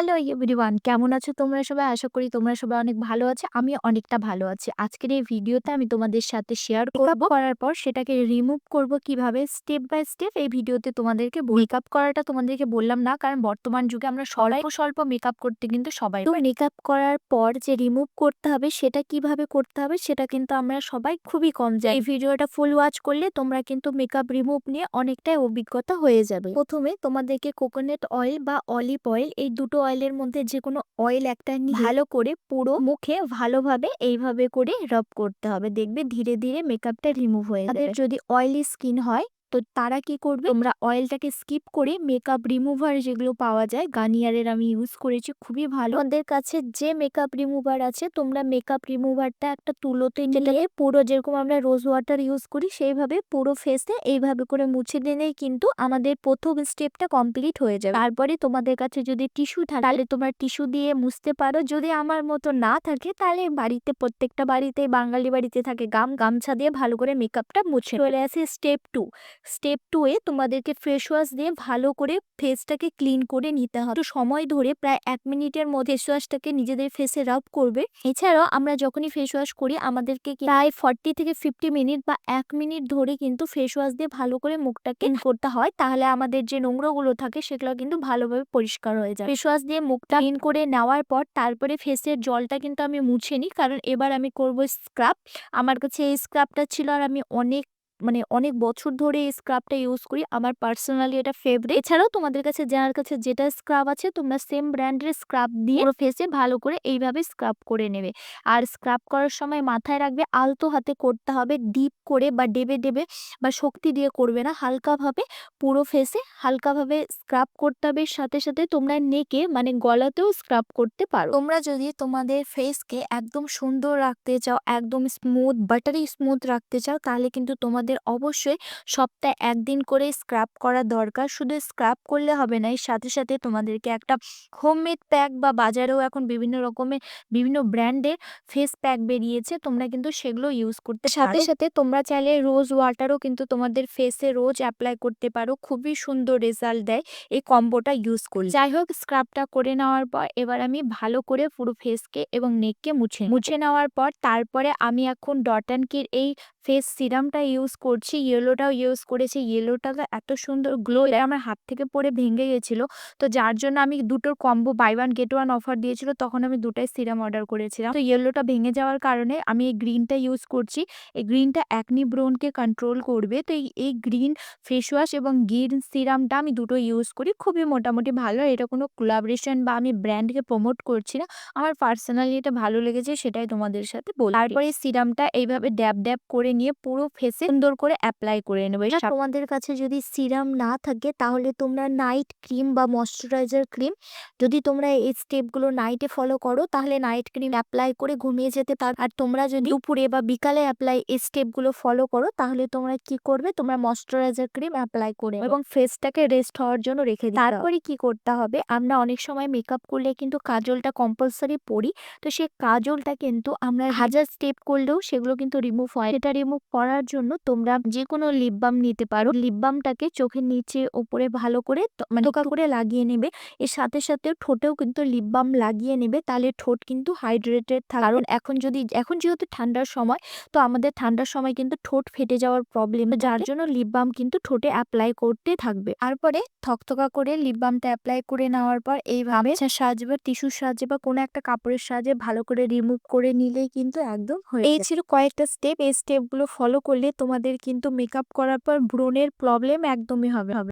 Hello everyone কেমন আছো তোমরা সবাই? আশা করি তোমরা সবাই অনেক ভালো আছো। আমি অনেকটা ভালো আছি। আজকের এই ভিডিওতে আমি তোমাদের সাথে শেয়ার করব করার পর সেটাকে রিমুভ করব কীভাবে স্টেপ বাই স্টেপ এই ভিডিওতে তোমাদেরকে মেকআপ করাটা তোমাদেরকে বললাম না কারণ বর্তমান যুগে আমরা স্বল্প স্বল্প মেকআপ করতে কিন্তু সবাই তো মেকআপ করার পর যে রিমুভ করতে হবে সেটা কীভাবে করতে হবে সেটা কিন্তু আমরা সবাই খুবই কম যাই এই ভিডিওটা ফুল ওয়াচ করলে তোমরা কিন্তু মেকআপ রিমুভ নিয়ে অনেকটাই অভিজ্ঞতা হয়ে যাবে। প্রথমে তোমাদেরকে কোকোনাট অয়েল বা অলিভ অয়েল এই দুটো অয়েলের মধ্যে যে কোনো অয়েল একটা নিয়ে ভালো করে পুরো মুখে ভালোভাবে এইভাবে করে রব করতে হবে। দেখবে ধীরে ধীরে মেকআপটা রিমুভ হয়ে যাবে। যদি অয়েলি স্কিন হয় তো তারা কি করবে? তোমরা অয়েলটাকে স্কিপ করে মেকআপ রিমুভার যেগুলো পাওয়া যায় গার্নিয়ারের আমি ইউজ করেছি খুবই ভালো। আমাদের কাছে যে মেকআপ রিমুভার আছে তোমরা মেকআপ রিমুভারটা একটা তুলোতে নিয়ে পুরো যেরকম আমরা রোজ ওয়াটার ইউজ করি সেইভাবে পুরো ফেসে এইভাবে করে মুছে দিলেই কিন্তু আমাদের প্রথম স্টেপটা কমপ্লিট হয়ে যাবে। তারপরে তোমাদের কাছে যদি টিস্যু থাকে তাহলে তোমরা টিস্যু দিয়ে মুছতে পারো। যদি আমার মতো না থাকে তাহলে বাড়িতে প্রত্যেকটা বাড়িতে বাঙালি বাড়িতে থাকে গাম গামছা দিয়ে ভালো করে মেকআপটা মুছে। চলে আসে স্টেপ টু স্টেপ টু এ তোমাদেরকে ফেস ওয়াশ দিয়ে ভালো করে ফেসটাকে ক্লিন করে নিতে হবে। একটু সময় ধরে প্রায় এক মিনিটের মধ্যে ফেস ওয়াশটাকে নিজেদের ফেসে রাব করবে। এছাড়াও আমরা যখনই ফেস ওয়াশ করি, আমাদেরকে প্রায় ফর্টি থেকে ফিফটি মিনিট বা এক মিনিট ধরে কিন্তু ফেস ওয়াশ দিয়ে ভালো করে মুখটাকে করতে হয়। তাহলে আমাদের যে নোংরাগুলো থাকে, সেগুলো কিন্তু ভালোভাবে পরিষ্কার হয়ে যায়। ফেস ওয়াশ দিয়ে মুখটা ক্লিন করে নেওয়ার পর, তারপরে ফেসের জলটা কিন্তু আমি মুছে নিই। কারণ এবার আমি করব স্ক্রাব আমার কাছে এই স্ক্রাবটা ছিল আর আমি অনেক মানে অনেক বছর ধরে এই স্ক্রাবটা ইউজ করি। আমার পার্সোনালি এটা ফেভারিট এছাড়াও তোমাদের কাছে, যার কাছে যেটা স্ক্রাব আছে, তোমরা সেম ব্র্যান্ডের স্ক্রাব দিয়ে পুরো ফেসে ভালো করে এইভাবে স্ক্রাব করে নেবে। আর স্ক্রাব করার সময় মাথায় রাখবে, আলতো হাতে করতে হবে ডিপ করে বা ডেবে ডেবে বা শক্তি দিয়ে করবে না, হালকাভাবে পুরো ফেসে হালকাভাবে স্ক্রাব করতে হবে। সাথে সাথে তোমরা নেকে মানে গলাতেও স্ক্রাব করতে পারো। তোমরা যদি তোমাদের ফেসকে একদম সুন্দর রাখতে চাও, একদম স্মুথ বাটারি স্মুথ রাখতে চাও, তাহলে কিন্তু তোমাদের অবশ্যই সপ্তাহে একদিন করে স্ক্রাব করা দরকার। শুধু স্ক্রাব করলে হবে না এর সাথে সাথে তোমাদেরকে একটা হোমমেড প্যাক বা বাজারেও এখন বিভিন্ন রকমের বিভিন্ন ব্র্যান্ডের ফেস প্যাক বেরিয়েছে তোমরা কিন্তু সেগুলো ইউজ করতে সাথে সাথে তোমরা চাইলে রোজ ওয়াটারও কিন্তু তোমাদের ফেসে রোজ অ্যাপ্লাই করতে পারো খুবই সুন্দর রেজাল্ট দেয় এই কম্বোটা ইউজ করলে। যাই হোক স্ক্রাবটা করে নেওয়ার পর এবার আমি ভালো করে পুরো ফেসকে এবং নেককে মুছে মুছে নেওয়ার পর তারপরে আমি এখন ডট অ্যান্ড কির এই ফেস সিরামটা ইউজ করছি ইয়েলোটাও ইউজ করেছি। ইয়েলোটা এত সুন্দর গ্লো আমার হাত থেকে পড়ে ভেঙে গেছিল। তো যার জন্য আমি দুটোর combo buy one get one offer দিয়েছিল, তখন আমি দুটাই সিরাম অর্ডার করেছিলাম। তো ইয়েলোটা ভেঙে যাওয়ার কারণে আমি এই গ্রিনটা ইউজ করছি। এই গ্রিনটা অ্যাকনি ব্রোনকে কন্ট্রোল করবে। তো এই এই গ্রিন ফেস ওয়াশ এবং গ্রিন সিরামটা আমি দুটো ইউজ করি। খুবই মোটামুটি ভালো, এটা কোনো কোলাবরেশন বা আমি ব্র্যান্ডকে প্রমোট করছি না। আমার পার্সোনালি এটা ভালো লেগেছে, সেটাই তোমাদের সাথে বল তারপরে সিরামটা এইভাবে ড্যাব ড্যাব করে নিয়ে পুরো ফেসে সুন্দর করে অ্যাপ্লাই করে নেবে। তোমাদের কাছে যদি সিরাম না থাকে, তাহলে তোমরা নাইট ক্রিম বা ময়শ্চারাইজার ক্রিম যদি তোমরা এই স্টেপগুলো নাইটে ফলো করো, তাহলে নাইট ক্রিম অ্যাপ্লাই করে ঘুমিয়ে যেতে পারো। আর তোমরা যদি দুপুরে বা বিকালে অ্যাপ্লাই এই স্টেপগুলো ফলো করো, তাহলে তোমরা কি করবে? তোমরা ময়শ্চারাইজার ক্রিম অ্যাপ্লাই করে এবং ফেসটাকে রেস্ট হওয়ার জন্য রেখে দিই তারপরে কি করতে হবে? আমরা অনেক সময় মেকআপ করলে কিন্তু কাজলটা কম্পালসারি পরি, তো সেই কাজলটা কিন্তু আমরা হাজার স্টেপ করলেও সেগুলো কিন্তু রিমুভ হয়। সেটা রিমুভ করার জন্য তোমরা যে কোনো লিপ বাম নিতে পারো। লিপ বামটাকে চোখের নিচে ওপরে ভালো করে মানে টোকা করে লাগিয়ে নেবে। এর সাথে সাথে ঠোঁটেও কিন্তু লিপ বাম লাগিয়ে নেবে। তাহলে ঠোঁট কিন্তু হাইড্রেটেড থাকে কারণ এখন যদি এখন যেহেতু ঠান্ডার সময় তো আমাদের ঠান্ডার সময় কিন্তু ঠোঁট ফেটে যাওয়ার প্রবলেম যার জন্য লিপ বাম কিন্তু ঠোঁটে অ্যাপ্লাই করতে থাকবে। তারপরে থকথকা করে লিপ বামটা অ্যাপ্লাই করে নেওয়ার পর এইভাবে সাহায্যে বা টিস্যুর সাহায্যে বা কোনো একটা কাপড়ের সাহায্যে ভালো করে রিমুভ করে নিলেই কিন্তু একদম হয়ে এই ছিল কয়েকটা স্টেপ এই স্টেপগুলো ফলো করলে তোমাদের কিন্তু মেকআপ করার পর ব্রণের প্রবলেম একদমই হবে হবে।